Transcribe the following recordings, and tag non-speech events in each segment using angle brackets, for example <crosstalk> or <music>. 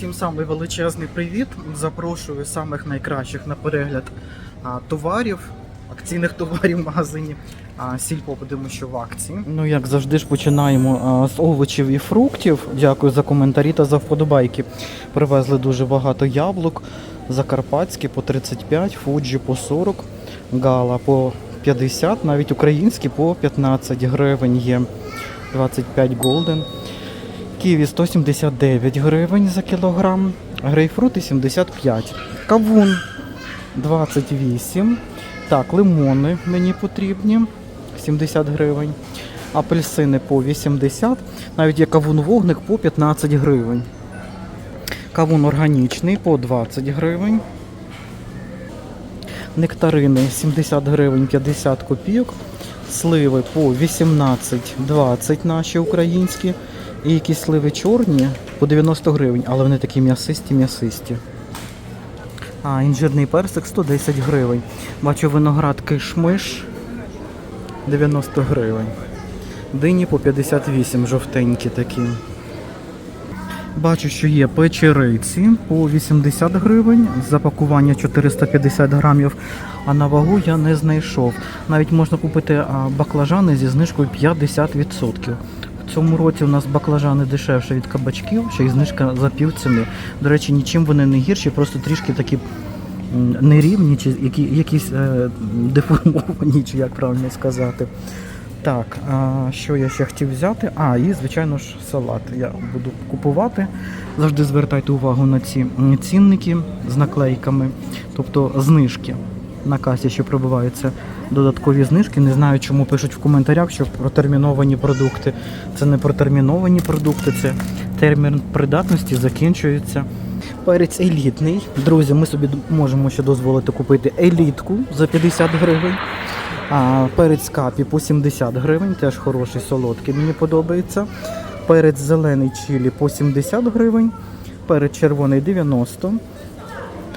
Всім самий величезний привіт. Запрошую самих найкращих на перегляд товарів, акційних <laughs> товарів в магазині. Сільпо будемо, що в акції. Ну, як завжди ж починаємо з овочів і фруктів. Дякую за коментарі та за вподобайки. Привезли дуже багато яблук. Закарпатські по 35, фуджі по 40, гала по 50, навіть українські по 15 гривень є. 25 голден. Ківі 179 гривень за кілограм, грейпфрути 75, кавун 28. Так, лимони мені потрібні 70 гривень. Апельсини по 80, навіть є кавун вогник по 15 гривень. Кавун органічний по 20 гривень. Нектарини 70 гривень 50 копійок. Сливи по 18-20 наші українські. І якісь сливи чорні по 90 гривень, але вони такі м'ясисті, м'ясисті. А, інжирний персик 110 гривень. Бачу виноград кишмиш 90 гривень. Дині по 58 жовтенькі такі. Бачу, що є печериці по 80 гривень, запакування 450 грамів, а на вагу я не знайшов. Навіть можна купити баклажани зі знижкою 50%. В цьому році у нас баклажани дешевше від кабачків, ще й знижка за пів ціни. До речі, нічим вони не гірші, просто трішки такі нерівні, чи які, якісь е, деформовані, чи як правильно сказати. Так, а, що я ще хотів взяти? А, і, звичайно ж, салат я буду купувати. Завжди звертайте увагу на ці цінники з наклейками, тобто знижки. На касі, що пробиваються додаткові знижки. Не знаю, чому пишуть в коментарях, що протерміновані продукти. Це не протерміновані продукти, це термін придатності закінчується. Перець елітний. Друзі, ми собі можемо ще дозволити купити елітку за 50 гривень. А, перець капі по 70 гривень, теж хороший, солодкий, мені подобається. Перець зелений чилі по 70 гривень, перець червоний 90,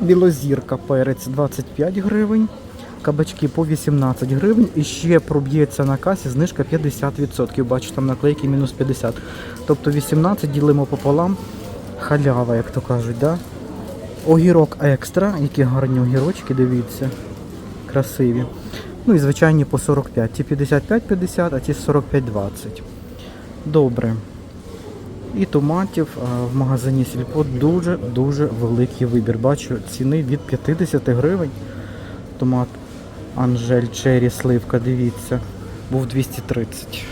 білозірка перець 25 гривень, кабачки по 18 гривень і ще проб'ється на касі знижка 50%. Бачу, там наклейки мінус 50. Тобто 18 ділимо пополам. Халява, як то кажуть, да? Огірок екстра, які гарні огірочки, дивіться. Красиві. Ну і звичайні по 45. Ті 55-50, а ті 45-20. Добре. І томатів в магазині Сільпо дуже-дуже великий вибір. Бачу ціни від 50 гривень. Томат Анжель Черрі сливка, дивіться, був 230.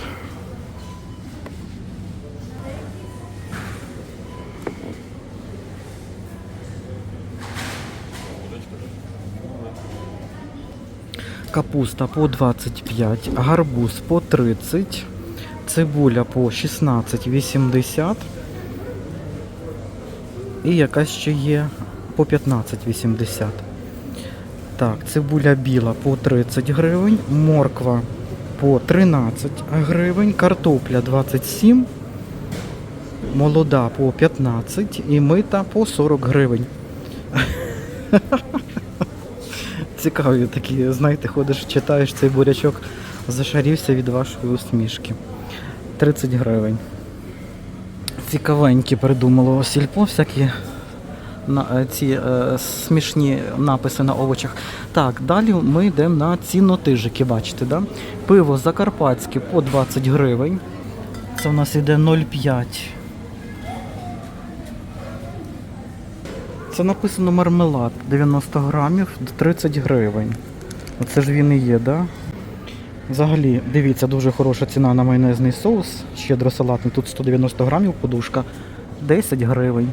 Капуста по 25, гарбуз по 30, цибуля по 16,80 і якась ще є по 15,80. Так, цибуля біла по 30 гривень, морква по 13 гривень, картопля 27, молода по 15 і мита по 40 гривень. <laughs> Цікаві такі, знаєте, ходиш, читаєш цей бурячок, зашарівся від вашої усмішки. 30 гривень. Цікавенькі придумало сільпо, всякі на, е, ці е, смішні написи на овочах. Так, далі ми йдемо на цінотижики, бачите, да? Пиво закарпатське по 20 гривень. Це у нас йде 0,5. Це написано мармелад 90 грамів 30 гривень. Оце ж він і є, да? Взагалі, дивіться, дуже хороша ціна на майонезний соус, щедро салатний. Тут 190 грамів подушка, 10 гривень.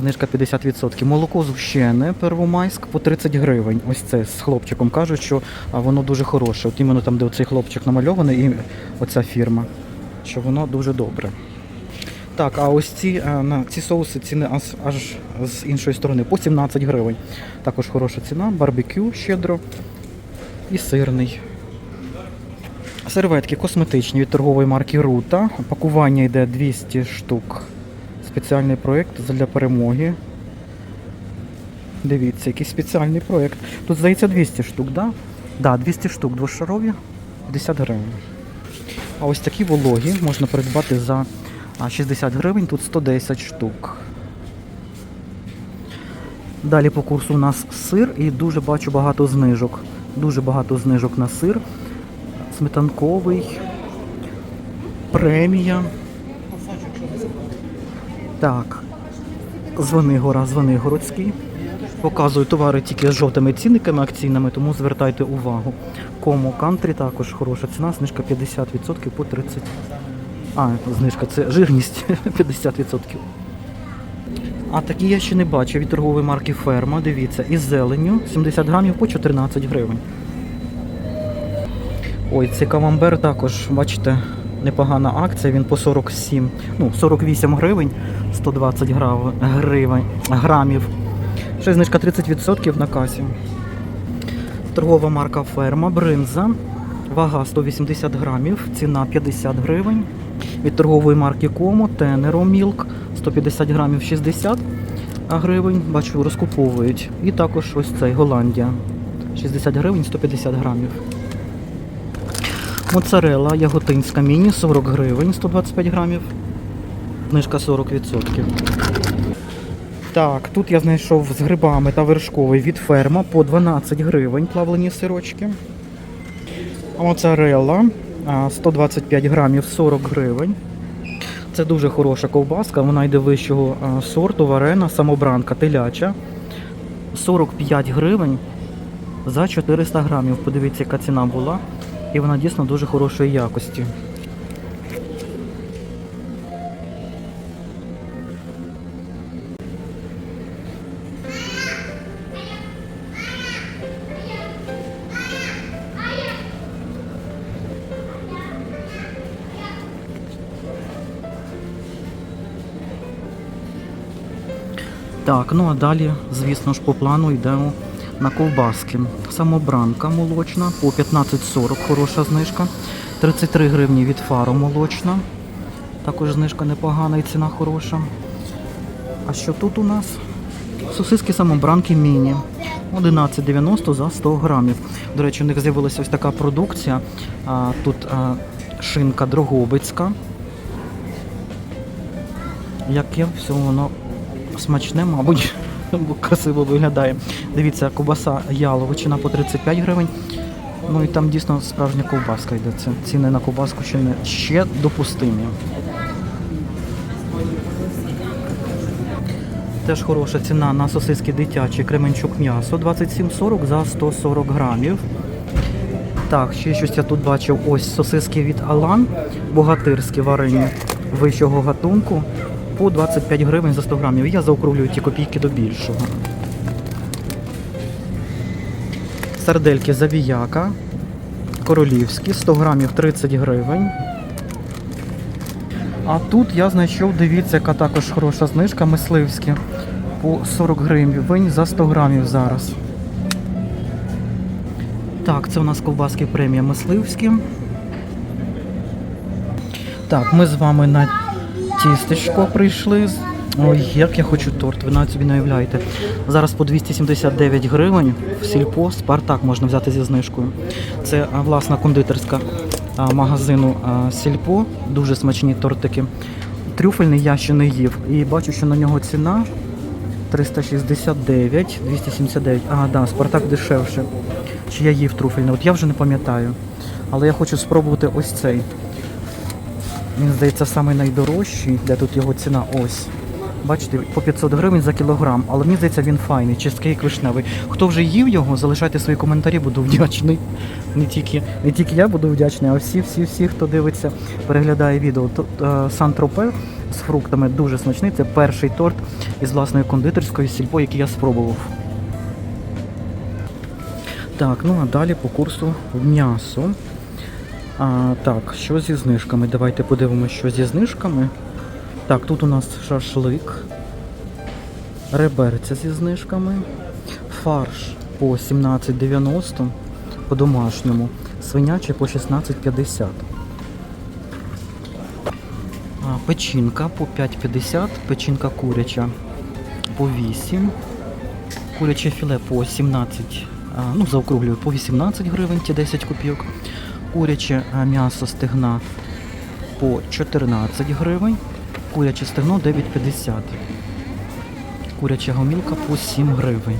Знижка 50%. Молоко згущене первомайськ по 30 гривень. Ось це з хлопчиком кажуть, що воно дуже хороше. От іменно там, де цей хлопчик намальований, і оця фірма. Що воно дуже добре. Так, а ось ці, е, на ці соуси ціни аж, аж з іншої сторони по 17 гривень. Також хороша ціна, барбекю щедро і сирний. Серветки косметичні від торгової марки Рута. Пакування йде 200 штук. Спеціальний проєкт для перемоги. Дивіться, який спеціальний проєкт. Тут здається 200 штук, так? Да? Да, 200 штук двошарові, 50 гривень. А ось такі вологі можна придбати за 60 гривень, тут 110 штук. Далі по курсу у нас сир і дуже бачу багато знижок. Дуже багато знижок на сир. Сметанковий, премія. Так. Звенигора, Звенигородський. Показую товари тільки з жовтими цінниками акційними, тому звертайте увагу. Комо кантрі також хороша ціна, знижка 50% по 30. А, знижка це жирність <laughs> 50%. А такі я ще не бачив від торгової марки Ферма. Дивіться, із зеленню 70 грамів по 14 гривень. Ой, цей камамбер також, бачите, непогана акція. Він по 47, ну, 48 гривень, 120 грав, гривень, грамів. Ще знижка 30% на касі. Торгова марка Ферма, бринза. Вага 180 грамів, ціна 50 гривень. Від торгової марки Комо, Тенеро Мілк 150 грамів 60 гривень. Бачу, розкуповують. І також ось цей Голландія. 60 гривень 150 грамів. Моцарела яготинська міні 40 гривень 125 грамів. Знижка 40%. Так, тут я знайшов з грибами та вершковий від ферма по 12 гривень плавлені сирочки. А Моцарелла 125 грамів 40 гривень. Це дуже хороша ковбаска, вона йде вищого сорту, варена, самобранка, теляча. 45 гривень за 400 грамів. Подивіться, яка ціна була. І вона дійсно дуже хорошої якості. Так, ну а далі, звісно ж, по плану йдемо на ковбаски. Самобранка молочна по 15,40 хороша знижка. 33 гривні від фару молочна. Також знижка непогана і ціна хороша. А що тут у нас? Сосиски самобранки міні. 11,90 за 100 грамів. До речі, у них з'явилася ось така продукція. Тут шинка Дрогобицька. Яке все воно смачне, мабуть, бо красиво виглядає. Дивіться, ковбаса яловичина по 35 гривень. Ну і там дійсно справжня ковбаска йде. Це ціни на ковбаску ще не ще допустимі. Теж хороша ціна на сосиски дитячі Кременчук м'ясо 27,40 за 140 грамів. Так, ще щось я тут бачив. Ось сосиски від Алан, богатирські варені вищого гатунку по 25 гривень за 100 грамів. Я заокруглюю ті копійки до більшого. Сардельки завіяка. Королівські, 100 грамів 30 гривень. А тут я знайшов, дивіться, яка також хороша знижка, мисливські по 40 гривень за 100 грамів зараз. Так, це у нас ковбаски премія мисливські. Так, ми з вами на тістечко прийшли. Ой, як я хочу торт, ви навіть собі не уявляєте. Зараз по 279 гривень в сільпо Спартак можна взяти зі знижкою. Це власна кондитерська магазину Сільпо. Дуже смачні тортики. Трюфельний я ще не їв. І бачу, що на нього ціна 369, 279. А, да, Спартак дешевше. Чи я їв трюфельний? От я вже не пам'ятаю. Але я хочу спробувати ось цей. Він здається самий найдорожчий, де тут його ціна ось. Бачите, по 500 гривень за кілограм, але мені здається, він файний, чисткий вишневий. Хто вже їв його, залишайте свої коментарі, буду вдячний. Не тільки, не тільки я буду вдячний, а всі, всі, всі, хто дивиться, переглядає відео. Е, Сан-Тропе з фруктами дуже смачний. Це перший торт із власної кондитерської сільпо, який я спробував. Так, ну а далі по курсу в м'ясо. А, так, що зі знижками? Давайте подивимося, що зі знижками. Так, тут у нас шашлик, реберця зі знижками, фарш по 17,90 по домашньому, свинячий по 16,50. А, Печінка по 5,50, печінка куряча по 8, куряче філе по 17, а, ну заокруглюю, по 18 гривень, ті 10 копійок. Куряче м'ясо стегна по 14 гривень. Куряче стегно 9,50. Куряча гомілка по 7 гривень.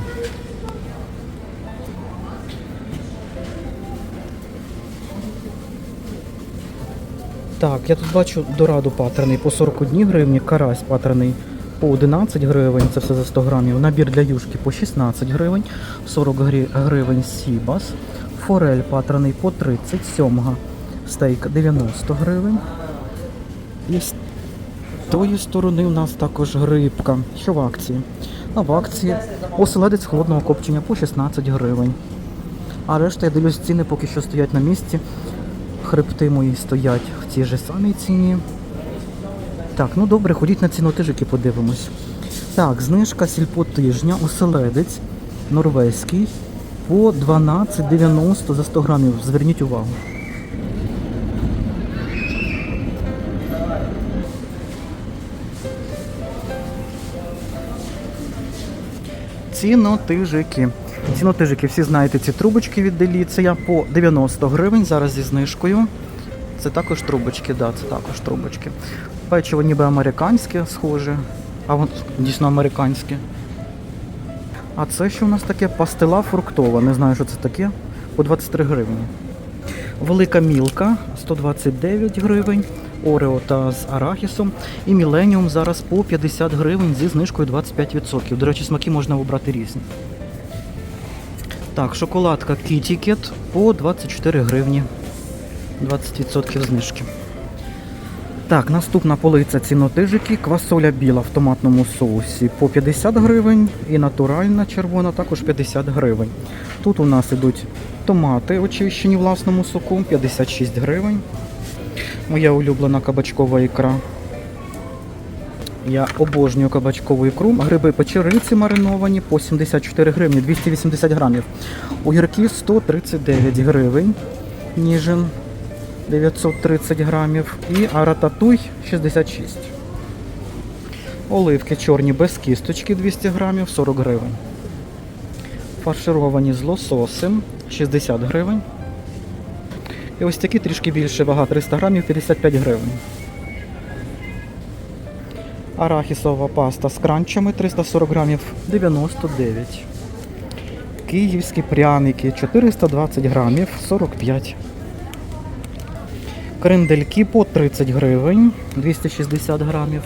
Так, я тут бачу дораду патрений по 41 гривні, карась патрений по 11 гривень, це все за 100 грамів. Набір для юшки по 16 гривень, 40 гривень сібас, форель патрений по 30, сьомга стейк 90 гривень. І з тої сторони у нас також грибка, що в акції. А в акції оселедець холодного копчення по 16 гривень. А решта, я дивлюсь, ціни поки що стоять на місці. Хребти мої стоять в цій же самій ціні. Так, ну добре, ходіть на цінотижики, подивимось. Так, знижка сільпо тижня, оселедець норвезький по 12,90 за 100 грамів. Зверніть увагу. Цінотижики. Цінотижики, всі знаєте, ці трубочки від Деліція по 90 гривень, зараз зі знижкою. Це також трубочки, да, це також трубочки. Печиво ніби американське, схоже, а воно дійсно американське. А це що у нас таке? Пастила фруктова. Не знаю, що це таке. По 23 гривні. Велика мілка 129 гривень. Орео та з арахісом. І Міленіум зараз по 50 гривень зі знижкою 25%. До речі, смаки можна обрати різні. Так, шоколадка Кітікет по 24 гривні. 20% знижки. Так, наступна полиця цінотижики. Квасоля біла в томатному соусі по 50 гривень і натуральна червона також 50 гривень. Тут у нас ідуть томати очищені власному соку 56 гривень. Моя улюблена кабачкова ікра. Я обожнюю кабачкову ікру. Гриби печериці мариновані по 74 гривні, 280 грамів. Огірки 139 гривень. Ніжин 930 грамів. І арататуй 66. Оливки чорні без кісточки 200 грамів 40 гривень. Фаршировані з лососем 60 гривень. І ось такі трішки більше вага 300 грамів 55 гривень. Арахісова паста з кранчами 340 грамів 99. Київські пряники 420 грамів 45. Крендельки по 30 гривень 260 грамів.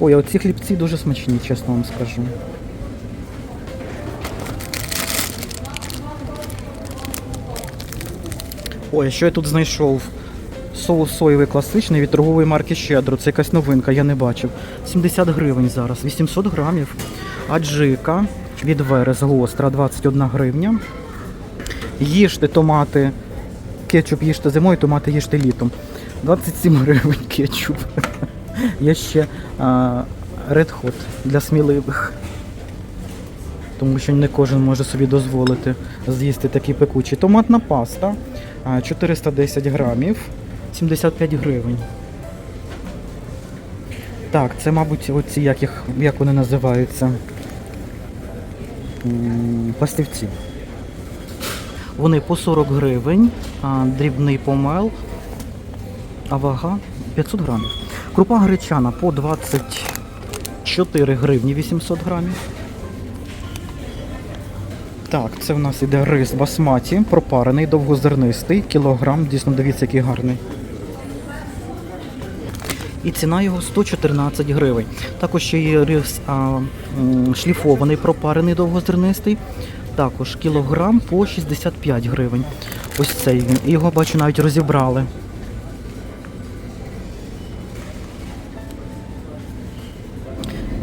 Ой, а оці хлібці дуже смачні, чесно вам скажу. Ой, що я тут знайшов? Соус соєвий класичний від торгової марки Щедро. Це якась новинка, я не бачив. 70 гривень зараз, 800 грамів. Аджика від Верес гостра 21 гривня. Їжте томати. Кетчуп їжте зимою, томати їжте літом. 27 гривень кетчуп. <laughs> Є ще а, Red Hot для сміливих. Тому що не кожен може собі дозволити з'їсти такий пекучий. Томатна паста 410 грамів, 75 гривень. Так, це, мабуть, оці, як, їх, як вони називаються? М, Пластівці. Вони по 40 гривень, дрібний помел, а вага 500 грамів. Крупа гречана по 24 гривні 800 грамів. Так, це в нас іде рис басматі, пропарений, довгозернистий, кілограм, дійсно дивіться, який гарний. І ціна його 114 гривень. Також ще є рис а, шліфований, пропарений, довгозернистий. Також кілограм по 65 гривень. Ось цей він. І його бачу навіть розібрали.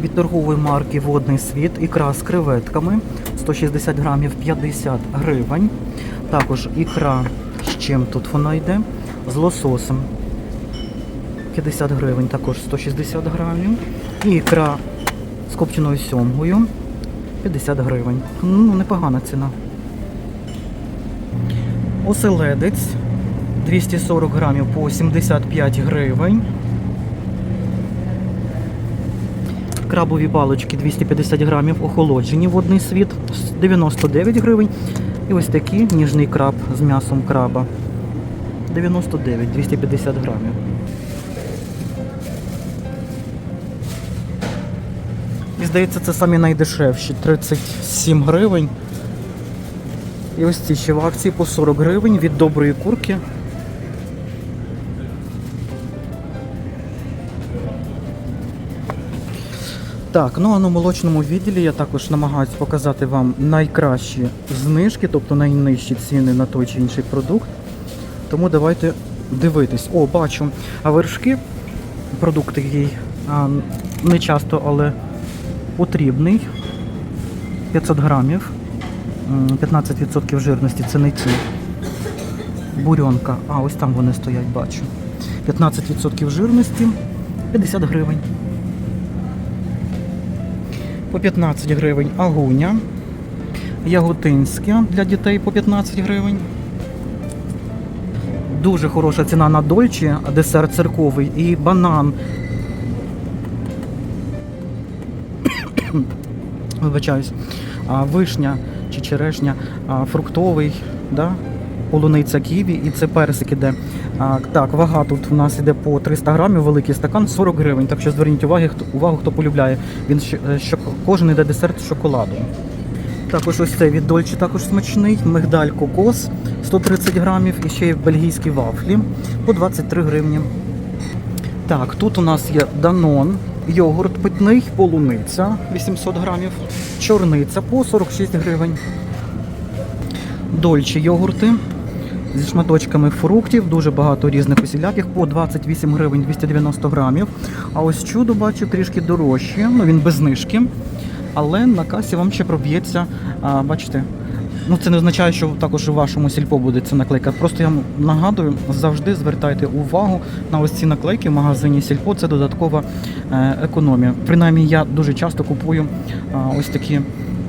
Від торгової марки Водний світ ікра з креветками 160 грамів 50 гривень. Також ікра з чим тут вона йде? З лососем 50 гривень, також 160 грамів. І ікра з копченою сьомгою 50 гривень. Ну, непогана ціна. Оселедець 240 грамів по 75 гривень. Крабові палички 250 грамів охолоджені водний світ 99 гривень. І ось такий ніжний краб з м'ясом краба 99, 250 грамів. Здається, це самі найдешевші 37 гривень. І ось ці ще в акції по 40 гривень від доброї курки. Так, ну а на молочному відділі я також намагаюся показати вам найкращі знижки, тобто найнижчі ціни на той чи інший продукт. Тому давайте дивитись. О, бачу. А вершки, продукт який не часто, але потрібний. 500 грамів. 15% жирності це не ті. Бурьонка. А, ось там вони стоять, бачу. 15% жирності, 50 гривень. По 15 гривень агуня. Яготинське для дітей по 15 гривень. Дуже хороша ціна на дольчі, десерт церковий і банан. Вибачаюсь. Вишня чи черешня, фруктовий, да? полуниця ківі і це персик іде. Так, вага тут у нас іде по 300 грамів, великий стакан 40 гривень. Так що зверніть увагу, хто, увагу, хто полюбляє. Він е, що, кожен іде десерт з шоколадом. Також ось цей від Дольче також смачний. Мигдаль кокос 130 грамів і ще є бельгійські вафлі по 23 гривні. Так, тут у нас є Данон, йогурт питний, полуниця 800 грамів, чорниця по 46 гривень. Дольче йогурти зі шматочками фруктів, дуже багато різних усіляких, по 28 гривень 290 грамів. А ось чудо бачу трішки дорожче, ну він без знижки. Але на касі вам ще проб'ється, бачите, ну це не означає, що також у вашому сільпо буде ця наклейка. Просто я нагадую, завжди звертайте увагу на ось ці наклейки в магазині сільпо. Це додаткова е, економія. Принаймні я дуже часто купую ось такі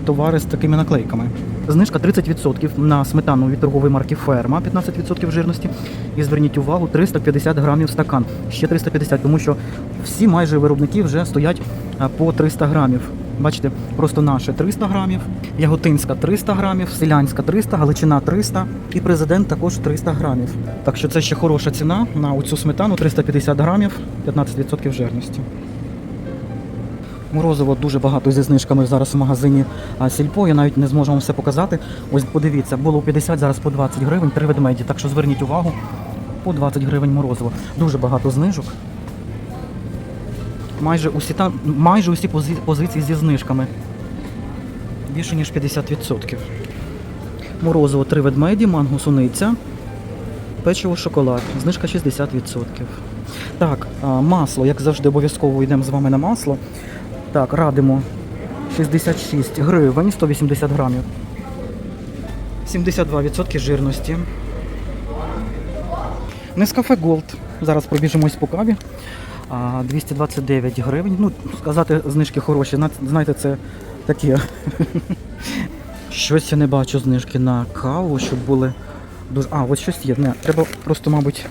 товари з такими наклейками. Знижка 30% на сметану від торгової марки Ферма, 15% жирності. І зверніть увагу, 350 грамів стакан. Ще 350, тому що всі майже виробники вже стоять по 300 грамів. Бачите, просто наше 300 грамів, Яготинська 300 грамів, Селянська 300, Галичина 300 і президент також 300 грамів. Так що це ще хороша ціна на оцю сметану 350 грамів, 15% жирності. Морозиво дуже багато зі знижками зараз в магазині Сільпо. Я навіть не зможу вам все показати. Ось подивіться, було 50, зараз по 20 гривень, три ведмеді. Так що зверніть увагу, по 20 гривень морозиво. Дуже багато знижок. Майже усі та майже усі пози- позиції зі знижками. Більше ніж 50%. Морозиво три ведмеді, манго суниця, печиво шоколад. Знижка 60%. Так, масло, як завжди, обов'язково йдемо з вами на масло. Так, радимо 66 гривень, 180 грамів. 72% жирності. Нескафе Голд. Зараз пробіжимось по каві. А, 229 гривень. Ну, сказати, знижки хороші. Знаєте, це таке. Щось я не бачу знижки на каву, щоб були дуже. А, ось щось є. Не, треба просто, мабуть,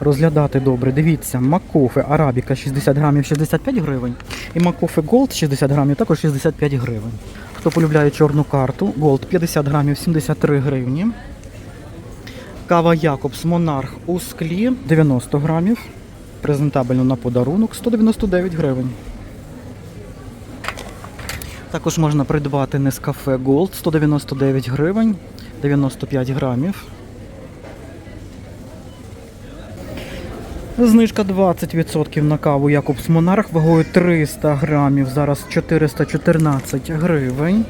розглядати добре. Дивіться, макофе Арабіка 60 грамів 65 гривень. І макофе Голд 60 грамів також 65 гривень. Хто полюбляє чорну карту, Голд 50 грамів 73 гривні. Кава Якобс Монарх у склі 90 грамів. Презентабельно на подарунок 199 гривень. Також можна придбати Нескафе Gold 199 гривень, 95 грамів. Знижка 20% на каву Якобс Монарх вагою 300 грамів, зараз 414 гривень.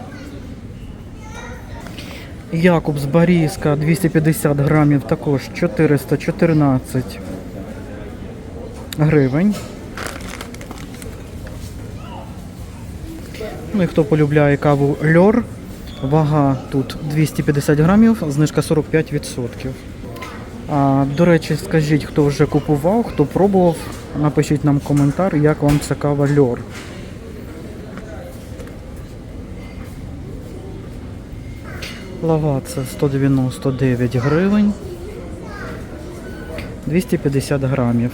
Якобс Баріска 250 грамів, також 414 гривень. Ну і хто полюбляє каву льор, вага тут 250 грамів, знижка 45%. А, до речі, скажіть, хто вже купував, хто пробував, напишіть нам коментар, як вам ця кава льор. Лаваца 199 гривень. 250 грамів.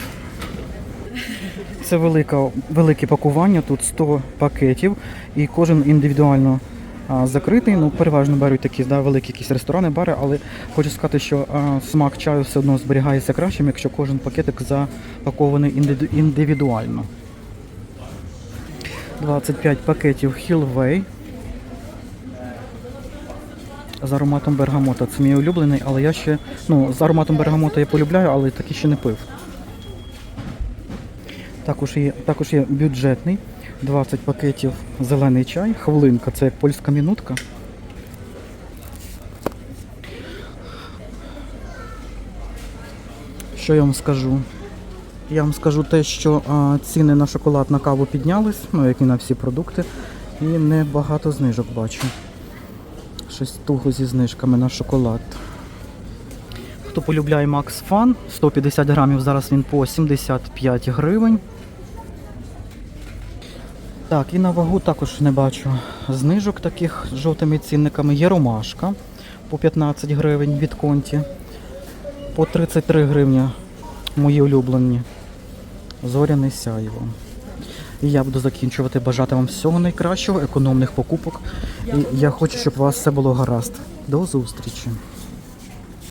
Це велика, велике пакування, тут 100 пакетів, і кожен індивідуально а, закритий. Ну, переважно беруть такі да, великі якісь ресторани, бари, але хочу сказати, що а, смак чаю все одно зберігається кращим, якщо кожен пакетик запакований індивідуально. 25 пакетів Hillway. З ароматом бергамота. Це мій улюблений, але я ще. Ну, з ароматом бергамота я полюбляю, але такий ще не пив. Також є, також є бюджетний. 20 пакетів зелений чай. Хвилинка, це як польська мінутка. Що я вам скажу? Я вам скажу те, що а, ціни на шоколад на каву піднялись, ну як і на всі продукти, і небагато знижок бачу. Щось туго зі знижками на шоколад. Хто полюбляє Max Fun, 150 грамів, зараз він по 75 гривень. Так, і на вагу також не бачу знижок таких з жовтими цінниками. Є ромашка по 15 гривень від конті. По 33 гривні мої улюблені. Зоряне сяйво. І я буду закінчувати бажати вам всього найкращого, економних покупок. І я хочу, щоб у вас все було гаразд. До зустрічі!